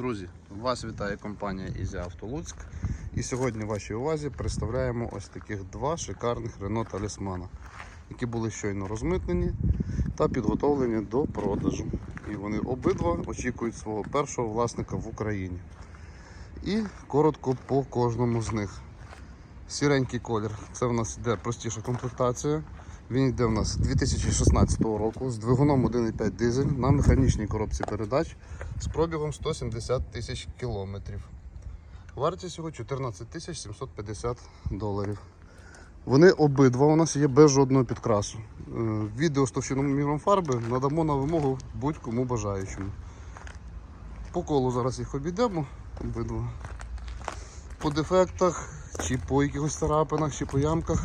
Друзі, вас вітає компанія Ізі Авто Луцьк. І сьогодні вашій увазі представляємо ось таких два шикарних Renault Талісмана, які були щойно розмитнені та підготовлені до продажу. І вони обидва очікують свого першого власника в Україні. І коротко по кожному з них. Сіренький колір. Це в нас йде простіша комплектація. Він йде в нас 2016 року з двигуном 1,5 дизель на механічній коробці передач з пробігом 170 тисяч кілометрів. Вартість його 14 тисяч 750 доларів. Вони обидва у нас є без жодного підкрасу. Е, Відео з товщиноміром фарби надамо на вимогу будь-кому бажаючому. По колу зараз їх обійдемо обидва. По дефектах, чи по якихось царапинах, чи по ямках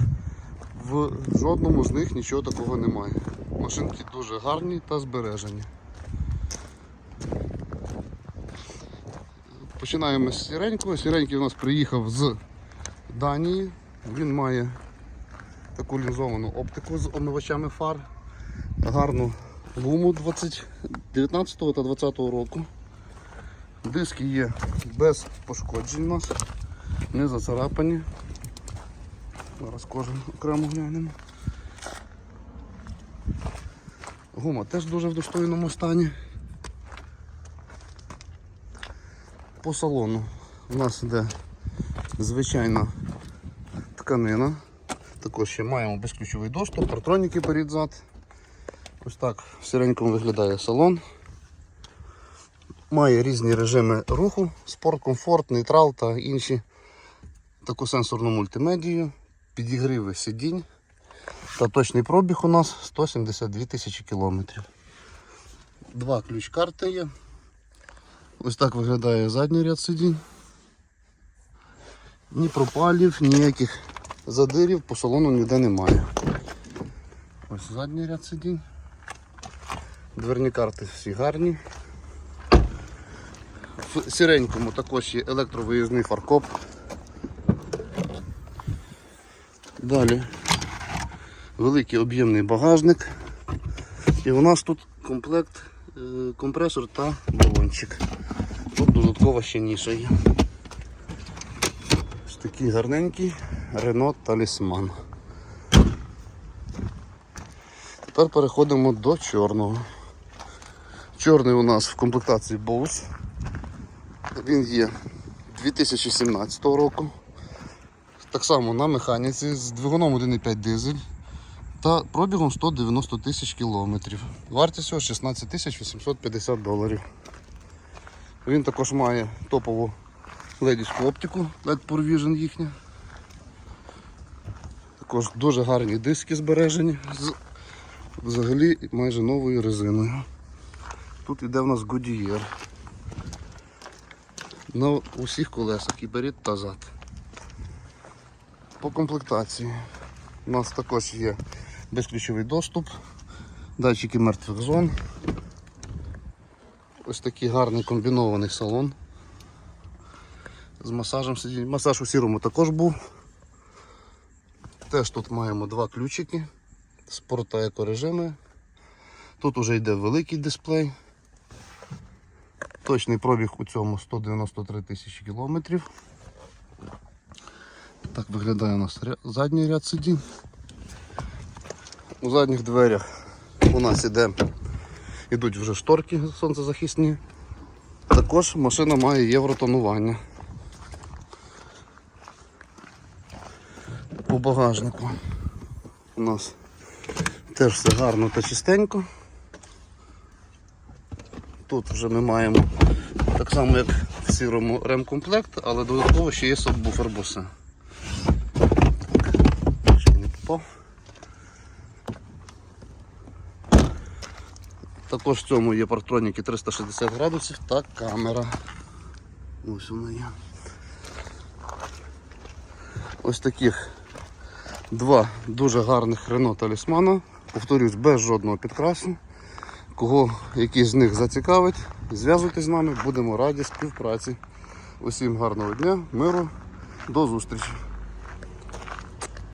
в жодному з них нічого такого немає. Машинки дуже гарні та збережені. Починаємо з сіренького. Сіренький у нас приїхав з Данії. Він має таку лінзовану оптику з омивачами фар, гарну гуму 20, 19 та 20 року. Диски є без пошкоджень у нас, не зацарапані. Зараз кожен окремо глянемо. Гума теж дуже в достойному стані. По салону у нас йде звичайна тканина. Також ще маємо безключовий доступ, партроніки перед зад. Ось так в сіренькому виглядає салон. Має різні режими руху, спорт, комфорт, нейтрал та інші. Таку сенсорну мультимедію, підігріви сидінь. Та точний пробіг у нас 172 тисячі кілометрів. Два ключ карти є. Ось так виглядає задній ряд сидінь. Ні пропалів, ніяких задирів по салону ніде немає. Ось задній ряд сидінь. Дверні карти всі гарні. В сіренькому також є електровиїзний фаркоп. Далі великий об'ємний багажник. І у нас тут комплект е, компресор та балончик. Тут додатково ще ніша є. Ось такий гарненький Renault Talisman. Тепер переходимо до чорного. Чорний у нас в комплектації Bose. Він є 2017 року. Так само на механіці з двигуном 1,5 дизель та пробігом 190 тисяч кілометрів. Вартість його 16 тисяч 850 доларів. Він також має топову ледівську оптику, LED Pure Vision їхня. Також дуже гарні диски збережені з взагалі майже новою резиною. Тут йде в нас Goodyear. На усіх колесах і перед та зад. По комплектації у нас також є безключовий доступ, датчики мертвих зон. Ось такий гарний комбінований салон. З масажем сидінь. Масаж у сірому також був. Теж тут маємо два ключики, спорт та екорежими. Тут вже йде великий дисплей. Точний пробіг у цьому 193 тисячі кілометрів. Так виглядає у нас задній ряд сидінь. У задніх дверях у нас іде, ідуть вже шторки сонцезахисні. Також машина має євротонування. По багажнику у нас теж все гарно та чистенько. Тут вже ми маємо так само, як в сірому ремкомплект, але додатково ще є сабвуфер босе. Ще. Також в цьому є партроніки 360 градусів та камера. Ось вона є. Ось таких два дуже гарних Renault Талісмана. Повторюсь, без жодного підкрасу. Кого який з них зацікавить, зв'язуйтесь з нами, будемо раді співпраці. Усім гарного дня, миру, до зустрічі!